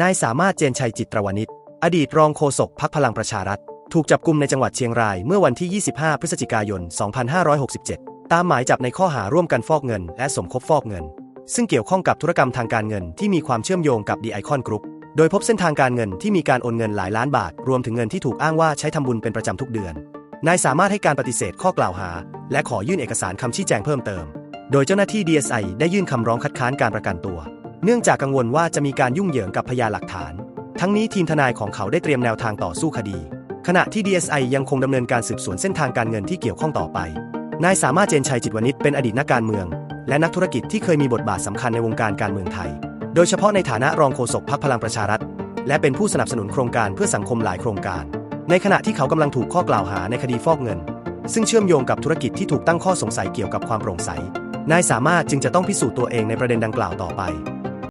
นายสามารถเจนชัยจิตรวณิชอดีตรองโฆษกพักพลังประชารัฐ ถูกจับกุมในจังหวัดเชียงรายเมื่อวันที่ 25 พฤศจิกายน 2567 ตามหมายจับในข้อหาร่วมกันฟอกเงิน และสมคบฟอกเงิน ซึ่งเกี่ยวข้องกับธุรกรรมทางการเงินที่มีความเชื่อมโยงกับดีไอคอนกรุ๊ปโดยพบเส้นทางการเงินที่มีการโอนเงินหลายล้านบาท รวมถึงเงินที่ถูกอ้างว่าใช้ทำบุญเป็นประจำทุกเดือน นายสามารถให้การปฏิเสธข้อกล่าวหา และขอยื่นเอกสารคำชี้แจงเพิ่มเติม โดยเจ้าหน้าที่ DSI ได้ยื่นคำร้องคัดค้านการประกันตัว เนื่องจากกังวลว่าจะมีการยุ่งเหยิงกับพยานหลักฐาน ทั้งนี้ทีมทนายของเขาได้เตรียมแนวทางต่อสู้คดี ขณะที่ DSI ยังคงดำเนินการสืบสวนเส้นทางการเงินที่เกี่ยวข้องต่อไป นายสามารถเจนชัยจิตวณิชเป็นอดีตนักการเมือง และนักธุรกิจที่เคยมีบทบาทสำคัญในวงการการเมืองไทย โดยเฉพาะในฐานะรองโฆษกพรรคพลังประชารัฐ และเป็นผู้สนับสนุนโครงการเพื่อสังคมหลายโครงการ ในขณะที่เขากำลังถูกข้อกล่าวหาในคดีฟอกเงิน ซึ่งเชื่อมโยงกับธุรกิจที่ถูกตั้งข้อสงสัยเกี่ยวกับความโปร่งใส นายสามารถจึงจะต้องพิสูจน์ตัวเองในประเด็นดังกล่าวต่อไป